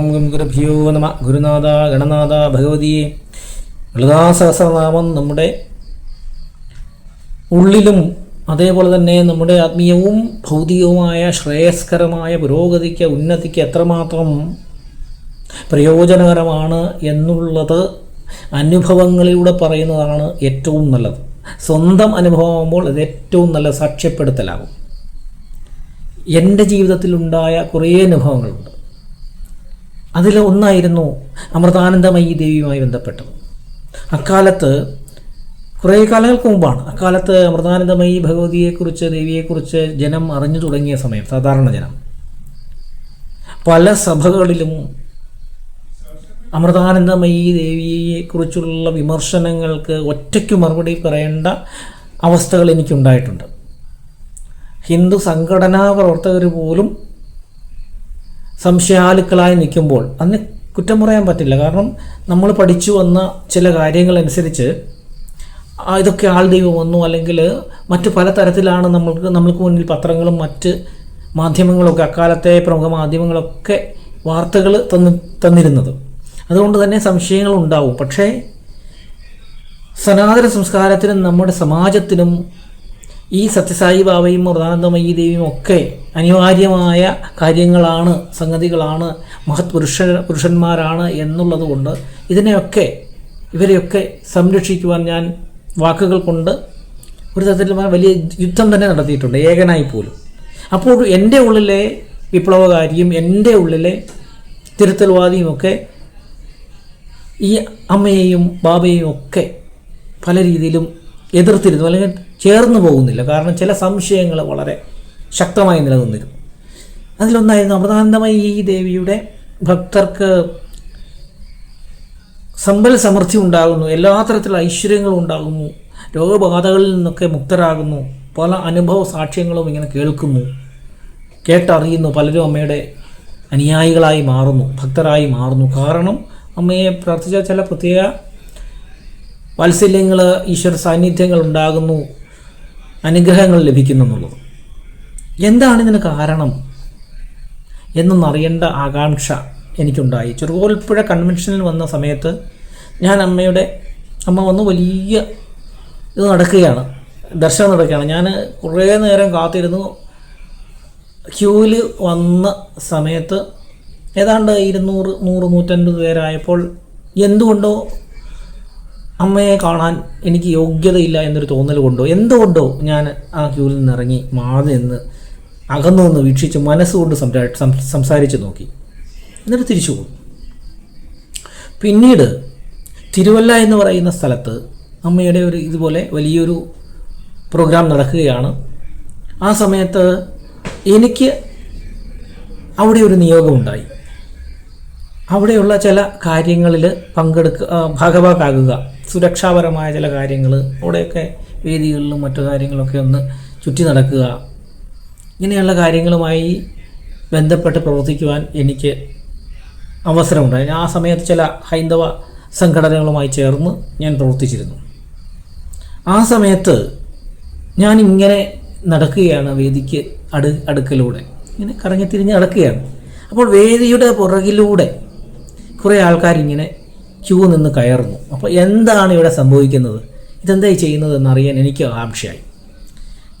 ഓം gum ഗുരുഭ്യോ നമ. ഗുരുനാഥ ഗണനാഥ ഭഗവതിയെ. ലളിതാസഹസ്രനാമം നമ്മുടെ ഉള്ളിലും അതേപോലെ തന്നെ നമ്മുടെ ആത്മീയവും ഭൗതികവുമായ ശ്രേയസ്കരമായ പുരോഗതിക്ക് ഉന്നതിക്ക് എത്രമാത്രം പ്രയോജനകരമാണ് എന്നുള്ളത് അനുഭവങ്ങളിലൂടെ പറയുന്നതാണ് ഏറ്റവും നല്ലത്. സ്വന്തം അനുഭവമാകുമ്പോൾ അത് ഏറ്റവും നല്ല സാക്ഷ്യപ്പെടുത്തലാകും. എന്റെ ജീവിതത്തിലുണ്ടായ കുറേ അനുഭവങ്ങളുണ്ട്. അതിൽ ഒന്നായിരുന്നു അമൃതാനന്ദമയി ദേവിയുമായി ബന്ധപ്പെട്ടത്. അക്കാലത്ത് കുറേ കാലങ്ങൾക്ക് മുമ്പാണ്. അക്കാലത്ത് അമൃതാനന്ദമയി ഭഗവതിയെക്കുറിച്ച് ദേവിയെക്കുറിച്ച് ജനം അറിഞ്ഞു തുടങ്ങിയ സമയം സാധാരണ ജനം. പല സഭകളിലും അമൃതാനന്ദമയി ദേവിയെക്കുറിച്ചുള്ള വിമർശനങ്ങൾക്ക് ഒറ്റയ്ക്ക് മറുപടി പറയേണ്ട അവസ്ഥകൾ എനിക്കുണ്ടായിട്ടുണ്ട്. ഹിന്ദു സംഘടനാ പ്രവർത്തകർ പോലും സംശയാലുക്കളായി നിൽക്കുമ്പോൾ അതിന് കുറ്റം പറയാൻ പറ്റില്ല. കാരണം നമ്മൾ പഠിച്ചു വന്ന ചില കാര്യങ്ങളനുസരിച്ച് ഇതൊക്കെ ആൾ ദൈവം വന്നു അല്ലെങ്കിൽ മറ്റു പലതരത്തിലാണ് നമ്മൾക്ക് നമ്മൾക്ക് മുന്നിൽ പത്രങ്ങളും മറ്റ് മാധ്യമങ്ങളൊക്കെ അക്കാലത്തെ പ്രമുഖ മാധ്യമങ്ങളൊക്കെ വാർത്തകൾ തന്ന് തന്നിരുന്നത്. അതുകൊണ്ട് തന്നെ സംശയങ്ങൾ ഉണ്ടാവും. പക്ഷേ സനാതന സംസ്കാരത്തിനും നമ്മുടെ സമാജത്തിനും ഈ സത്യസായി ബാബയും മൃതാനന്ദമയി ദേവിയും ഒക്കെ അനിവാര്യമായ കാര്യങ്ങളാണ് സംഗതികളാണ് മഹത് പുരുഷ പുരുഷന്മാരാണ് എന്നുള്ളത് കൊണ്ട് ഇതിനെയൊക്കെ ഇവരെയൊക്കെ സംരക്ഷിക്കുവാൻ ഞാൻ വാക്കുകൾ കൊണ്ട് ഒരു തരത്തിൽ വലിയ യുദ്ധം തന്നെ നടത്തിയിട്ടുണ്ട് ഏകനായി പോലും. അപ്പോൾ എന്റെ ഉള്ളിലെ വിപ്ലവകാരിയും എന്റെ ഉള്ളിലെ തിരുത്തൽവാദിയും ഒക്കെ ഈ അമ്മയെയും ബാബയെയും ഒക്കെ പല രീതിയിലും എതിർത്തിരുന്നു അല്ലെങ്കിൽ ചേർന്ന് പോകുന്നില്ല. കാരണം ചില സംശയങ്ങൾ വളരെ ശക്തമായി നിലനിന്നിരുന്നു. അതിലൊന്നായിരുന്നു അമൃതാനന്ദമായി ഈ ദേവിയുടെ ഭക്തർക്ക് സമ്പൽ സമൃദ്ധി ഉണ്ടാകുന്നു എല്ലാ തരത്തിലുള്ള ഐശ്വര്യങ്ങളും ഉണ്ടാകുന്നു രോഗബാധകളിൽ നിന്നൊക്കെ മുക്തരാകുന്നു പല അനുഭവ സാക്ഷ്യങ്ങളും ഇങ്ങനെ കേൾക്കുന്നു കേട്ടറിയുന്നു പലരും അമ്മയുടെ അനുയായികളായി മാറുന്നു ഭക്തരായി മാറുന്നു. കാരണം അമ്മയെ പ്രാർത്ഥിച്ച ചില പ്രത്യേക വാത്സല്യങ്ങൾ ഈശ്വര സാന്നിധ്യങ്ങൾ ഉണ്ടാകുന്നു അനുഗ്രഹങ്ങൾ ലഭിക്കുന്നു എന്നുള്ളത്. എന്താണ് ഇതിന് കാരണം എന്നൊന്നറിയേണ്ട ആകാംക്ഷ എനിക്കുണ്ടായി. ചെറുകോൽപ്പുഴ കൺവെൻഷനിൽ വന്ന സമയത്ത് ഞാൻ അമ്മയുടെ അമ്മ വന്ന് വലിയ ഇത് നടക്കുകയാണ്. ദർശനം നടക്കുകയാണ്. ഞാൻ കുറേ നേരം കാത്തിരുന്നു. ക്യൂവിൽ വന്ന സമയത്ത് ഏതാണ്ട് ഇരുന്നൂറ് നൂറ് നൂറ്റൻപത് പേരായപ്പോൾ എന്തുകൊണ്ടോ അമ്മയെ കാണാൻ എനിക്ക് യോഗ്യതയില്ല എന്നൊരു തോന്നൽ കൊണ്ടോ എന്തുകൊണ്ടോ ഞാൻ ആ ക്യൂവിൽ നിന്ന് ഇറങ്ങി മാറി നിന്ന് അകന്നു നിന്ന് വീക്ഷിച്ച് മനസ്സുകൊണ്ട് സംസാ സംസാരിച്ച് നോക്കി. എന്നിട്ട് തിരിച്ചു പോകും പിന്നീട് തിരുവല്ല എന്ന് പറയുന്ന സ്ഥലത്ത് അമ്മയുടെ ഒരു ഇതുപോലെ വലിയൊരു പ്രോഗ്രാം നടക്കുകയാണ്. ആ സമയത്ത് എനിക്ക് അവിടെ ഒരു നിയോഗമുണ്ടായി അവിടെയുള്ള ചില കാര്യങ്ങളിൽ പങ്കെടുക്കുക ഭാഗഭാഗാകുക സുരക്ഷാപരമായ ചില കാര്യങ്ങൾ അവിടെയൊക്കെ വേദികളിലും മറ്റു കാര്യങ്ങളൊക്കെ ഒന്ന് ചുറ്റി നടക്കുക. ഇങ്ങനെയുള്ള കാര്യങ്ങളുമായി ബന്ധപ്പെട്ട് പ്രവർത്തിക്കുവാൻ എനിക്ക് അവസരമുണ്ടായി. ആ സമയത്ത് ചില ഹൈന്ദവ സംഘടനകളുമായി ചേർന്ന് ഞാൻ പ്രവർത്തിച്ചിരുന്നു. ആ സമയത്ത് ഞാൻ ഇങ്ങനെ നടക്കുകയാണ് വേദിക്ക് അടു അടുക്കലൂടെ. ഇങ്ങനെ കറങ്ങി തിരിഞ്ഞ് നടക്കുകയാണ്. അപ്പോൾ വേദിയുടെ പുറകിലൂടെ കുറേ ആൾക്കാരിങ്ങനെ ക്യൂ നിന്ന് കയറുന്നു. അപ്പോൾ എന്താണ് ഇവിടെ സംഭവിക്കുന്നത്? ഇതെന്തായി ചെയ്യുന്നതെന്നറിയാൻ എനിക്ക് ആകാംക്ഷയായി.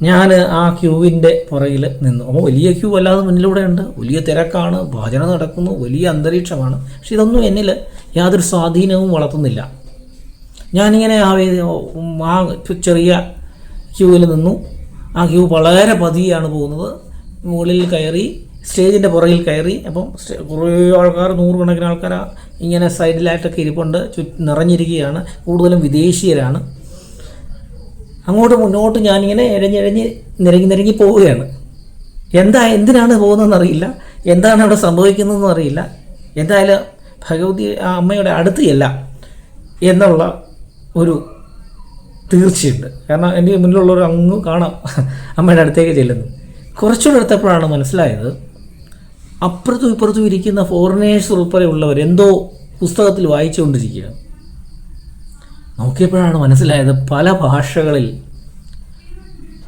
ഞാൻ ആ ക്യൂവിന്റെ പുറകിൽ നിന്നു. അപ്പോൾ വലിയ ക്യൂ അല്ലാതെ മുന്നിലൂടെ ഉണ്ട്. വലിയ തിരക്കാണ്. ഭജന നടക്കുന്നു. വലിയ അന്തരീക്ഷമാണ്. പക്ഷെ ഇതൊന്നും എന്നിൽ യാതൊരു സ്വാധീനവും വളർത്തുന്നില്ല. ഞാനിങ്ങനെ ആ ആ ചെറിയ ക്യൂവിൽ നിന്നു. ആ ക്യൂ വളരെ പതിയാണ് പോകുന്നത്. മുകളിൽ കയറി സ്റ്റേജിന്റെ പുറകിൽ കയറി. അപ്പം കുറേ ആൾക്കാർ നൂറുകണക്കിന് ആൾക്കാർ ഇങ്ങനെ സൈഡിലായിട്ടൊക്കെ ഇരിപ്പുണ്ട്. ചു നിറഞ്ഞിരിക്കുകയാണ്. കൂടുതലും വിദേശീയരാണ്. അങ്ങോട്ട് മുന്നോട്ട് ഞാനിങ്ങനെ ഇഴഞ്ഞിഴഞ്ഞ് നിരങ്ങി നിരങ്ങി പോവുകയാണ്. എന്താ എന്തിനാണ് പോകുന്നതെന്ന് അറിയില്ല എന്താണ് അവിടെ സംഭവിക്കുന്നതെന്ന് അറിയില്ല. എന്തായാലും ഭഗവതി ആ അമ്മയുടെ അടുത്ത് എന്നുള്ള ഒരു തീർച്ചയുണ്ട്. കാരണം എന്റെ മുന്നിലുള്ളവർ അങ്ങ് കാണാം അമ്മയുടെ അടുത്തേക്ക് ചെല്ലുന്നു. കുറച്ചുകൂടെ എടുത്തപ്പോഴാണ് മനസ്സിലായത് അപ്പുറത്തും ഇപ്പുറത്തും ഇരിക്കുന്ന ഫോറിനേഴ്സ് ഉൾപ്പെടെയുള്ളവർ എന്തോ പുസ്തകത്തിൽ വായിച്ചുകൊണ്ടിരിക്കുകയാണ്. നോക്കിയപ്പോഴാണ് മനസ്സിലായത് പല ഭാഷകളിൽ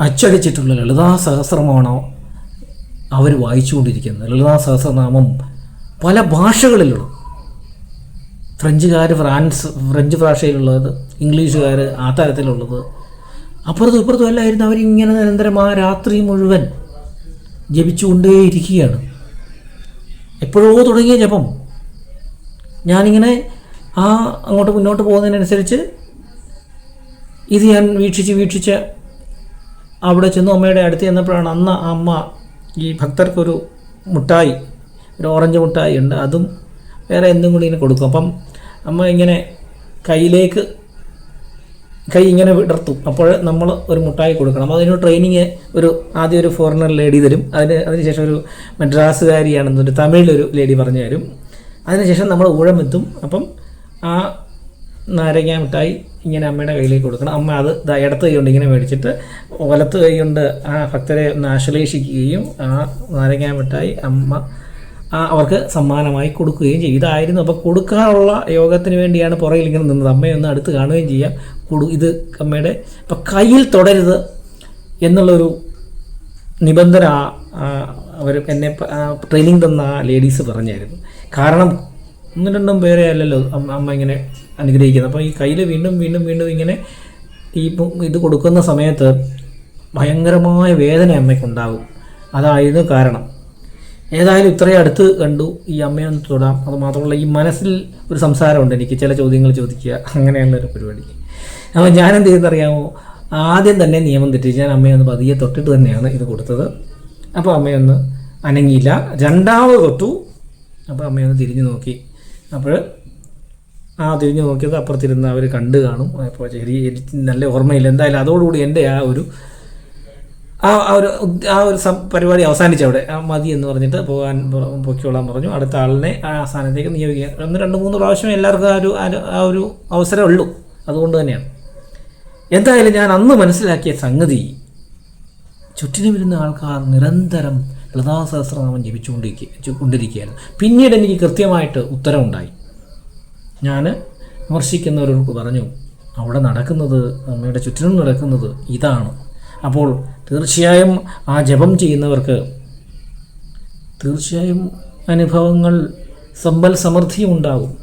അച്ചടിച്ചിട്ടുള്ള ലളിതാ സഹസ്രമാണോ അവർ വായിച്ചുകൊണ്ടിരിക്കുന്നത്. ലളിതാ സഹസ്രനാമം പല ഭാഷകളിലുള്ള ഫ്രഞ്ചുകാർ ഫ്രാൻസ് ഫ്രഞ്ച് ഭാഷയിലുള്ളത് ഇംഗ്ലീഷുകാർ ആ തരത്തിലുള്ളത് അപ്പുറത്തും ഇപ്പുറത്തും എല്ലായിരുന്നു അവരിങ്ങനെ നിരന്തരം ആ രാത്രി മുഴുവൻ ജപിച്ചുകൊണ്ടേയിരിക്കുകയാണ്. എപ്പോഴോ തുടങ്ങിയ ജപം. ഞാനിങ്ങനെ ആ അങ്ങോട്ട് മുന്നോട്ട് പോകുന്നതിനനുസരിച്ച് ഇത് ഞാൻ വീക്ഷിച്ച് വീക്ഷിച്ച് അവിടെ ചെന്നു അമ്മയുടെ അടുത്ത് ചെന്നപ്പോഴാണ് അന്ന് അമ്മ ഈ ഭക്തർക്കൊരു മുട്ടായി ഒരു ഓറഞ്ച് മുട്ടായി ഉണ്ട്. അതും വേറെ എന്തും കൂടി ഇങ്ങനെ കൊടുക്കും. അപ്പം അമ്മ ഇങ്ങനെ കയ്യിലേക്ക് കൈ ഇങ്ങനെ വിടർത്തും. അപ്പോൾ നമ്മൾ ഒരു മുട്ടായി കൊടുക്കണം. അപ്പോൾ അതിന് ട്രെയിനിങ് ഒരു ആദ്യം ഒരു ഫോറിനർ ലേഡി തരും. അതിന് അതിനുശേഷം ഒരു മദ്രാസുകാരിയാണെന്നൊരു തമിഴിലൊരു ലേഡി പറഞ്ഞു തരും. അതിനുശേഷം നമ്മൾ ഊഴമെത്തും. അപ്പം ആ നാരങ്ങ മിഠായി ഇങ്ങനെ അമ്മയുടെ കയ്യിലേക്ക് കൊടുക്കണം. അമ്മ അത് ഇടത്ത് കൈ കൊണ്ട് ഇങ്ങനെ മേടിച്ചിട്ട് വലത്ത് കൈ കൊണ്ട് ആ ഭക്തരെ ഒന്ന് ആശ്ലേഷിക്കുകയും ആ നാരങ്ങ മിഠായി അമ്മ ആ അവർക്ക് സമ്മാനമായി കൊടുക്കുകയും ചെയ്യും. ഇതായിരുന്നു. അപ്പോൾ കൊടുക്കാനുള്ള യോഗത്തിന് വേണ്ടിയാണ് പുറകിൽ ഇങ്ങനെ നിന്നത്. അമ്മയെ ഒന്ന് അടുത്ത് കാണുകയും ചെയ്യാം. കൊടു ഇത് അമ്മയുടെ ഇപ്പം കയ്യിൽ തുടരുത് എന്നുള്ളൊരു നിബന്ധന അവർ എന്നെ ട്രെയിനിങ് തന്ന ആ ലേഡീസ് പറഞ്ഞായിരുന്നു. കാരണം ഒന്നും രണ്ടും പേരെ അല്ലല്ലോ അമ്മ ഇങ്ങനെ അനുഗ്രഹിക്കുന്നത്. അപ്പോൾ ഈ കയ്യിൽ വീണ്ടും വീണ്ടും വീണ്ടും ഇങ്ങനെ ഈ ഇത് കൊടുക്കുന്ന സമയത്ത് ഭയങ്കരമായ വേദന അമ്മയ്ക്കുണ്ടാകും. അതായിരുന്നു കാരണം. ഏതായാലും ഇത്രയും അടുത്ത് കണ്ടു. ഈ അമ്മയെ ഒന്ന് തൊടാം. അത് മാത്രമല്ല ഈ മനസ്സിൽ ഒരു സംസാരമുണ്ട് എനിക്ക്. ചില ചോദ്യങ്ങൾ ചോദിക്കുക. അങ്ങനെയുള്ളൊരു പരിപാടി. അപ്പോൾ ഞാനെന്ത് ചെയ്തെന്നറിയാമോ ആദ്യം തന്നെ നിയമം തെറ്റിച്ച് ഞാൻ അമ്മയൊന്ന് പതിയെ തൊട്ടിട്ട് തന്നെയാണ് ഇത് കൊടുത്തത്. അപ്പോൾ അമ്മയൊന്ന് അനങ്ങിയില്ല. രണ്ടാമത് തൊട്ടു. അപ്പോൾ അമ്മയൊന്ന് തിരിഞ്ഞു നോക്കി. അപ്പോൾ ആ തിരിഞ്ഞു നോക്കിയത് അപ്പുറത്തിരുന്ന് അവർ കണ്ടു കാണും. അപ്പോൾ ചെറിയ എനിക്ക് നല്ല ഓർമ്മയില്ല. എന്തായാലും അതോടുകൂടി എന്റെ ആ ഒരു ആ ഒരു ആ ഒരു പരിപാടി അവസാനിച്ചു അവിടെ ആ മതി എന്ന് പറഞ്ഞിട്ട് പോകാൻ പൊക്കിക്കൊള്ളാൻ പറഞ്ഞു. അടുത്ത ആളിനെ ആ സ്ഥാനത്തേക്ക് നിയോഗിക്കുക. ഒന്ന് രണ്ട് മൂന്ന് പ്രാവശ്യം എല്ലാവർക്കും ആ ഒരു- ആ ഒരു അവസരം ഉള്ളൂ. അതുകൊണ്ട് തന്നെയാണ്. എന്തായാലും ഞാൻ അന്ന് മനസ്സിലാക്കിയ സംഗതി ചുറ്റിനും വരുന്ന ആൾക്കാർ നിരന്തരം ലതാ സഹസ്രനാമം ജപിച്ചുകൊണ്ടിരിക്കുക കൊണ്ടിരിക്കുകയായിരുന്നു. പിന്നീട് എനിക്ക് കൃത്യമായിട്ട് ഉത്തരവുണ്ടായി. ഞാൻ വിമർശിക്കുന്നവരോട് പറഞ്ഞു അവിടെ നടക്കുന്നത് അമ്മയുടെ ചുറ്റിനും നടക്കുന്നത് ഇതാണ്. അപ്പോൾ തീർച്ചയായും ആ ജപം ചെയ്യുന്നവർക്ക് തീർച്ചയായും അനുഭവങ്ങൾ സമ്പൽ സമൃദ്ധിയും ഉണ്ടാകും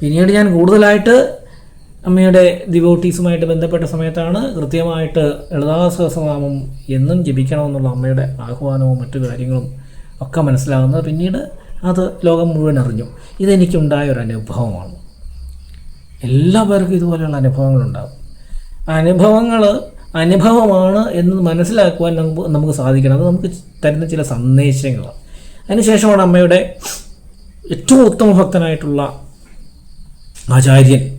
പിന്നീട് ഞാൻ കൂടുതലായിട്ട് അമ്മയുടെ ഡിവോട്ടീസുമായിട്ട് ബന്ധപ്പെട്ട സമയത്താണ് കൃത്യമായിട്ട് ലളിതാ സഹസ്രനാമം എന്നും ജപിക്കണമെന്നുള്ള അമ്മയുടെ ആഹ്വാനവും മറ്റു കാര്യങ്ങളും ഒക്കെ മനസ്സിലാകുന്നത്. പിന്നീട് അത് ലോകം മുഴുവൻ അറിഞ്ഞു. ഇതെനിക്കുണ്ടായ ഒരു അനുഭവമാണ്. എല്ലാവർക്കും ഇതുപോലെയുള്ള അനുഭവങ്ങളുണ്ടാകും. അനുഭവങ്ങൾ അനുഭവമാണ് എന്ന് മനസ്സിലാക്കുവാൻ നമുക്ക് നമുക്ക് സാധിക്കണം. അത് നമുക്ക് തരുന്ന ചില സന്ദേശങ്ങളാണ്. അതിനുശേഷമാണ് അമ്മയുടെ ഏറ്റവും ഉത്തമ ഭക്തനായിട്ടുള്ള ആചാര്യൻ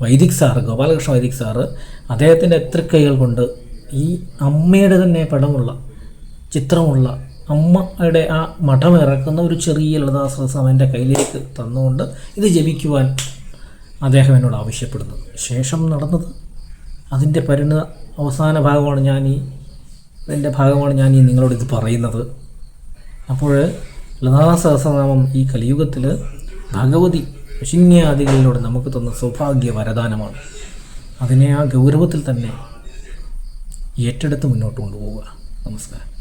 വൈദിക് സാറ് ഗോപാലകൃഷ്ണ വൈദിക് സാറ് അദ്ദേഹത്തിന്റെ കൈകൾ കൊണ്ട് ഈ അമ്മയുടെ തന്നെ പടമുള്ള ചിത്രമുള്ള അമ്മയുടെ ആ മഠം ഇറക്കുന്ന ഒരു ചെറിയ ലളിതാശ്രസം എന്റെ കയ്യിലേക്ക് തന്നുകൊണ്ട് ഇത് ജപിക്കുവാൻ അദ്ദേഹം എന്നോട് ആവശ്യപ്പെടുന്നത് ശേഷം നടന്നത് അതിന്റെ പരിണത അവസാന ഭാഗമാണ് ഞാൻ ഈ അതിന്റെ ഭാഗമാണ് ഞാൻ ഈ നിങ്ങളോട് ഇത് പറയുന്നത്. അപ്പോൾ ലതാ സഹസ്രനാമം ഈ കലിയുഗത്തിൽ ഭഗവതി ശിന്യാദികളിലൂടെ നമുക്ക് തന്ന സൗഭാഗ്യ വരദാനമാണ്. അതിനെ ആ ഗൗരവത്തിൽ തന്നെ ഏറ്റെടുത്ത് മുന്നോട്ട് കൊണ്ടുപോവുക. നമസ്കാരം.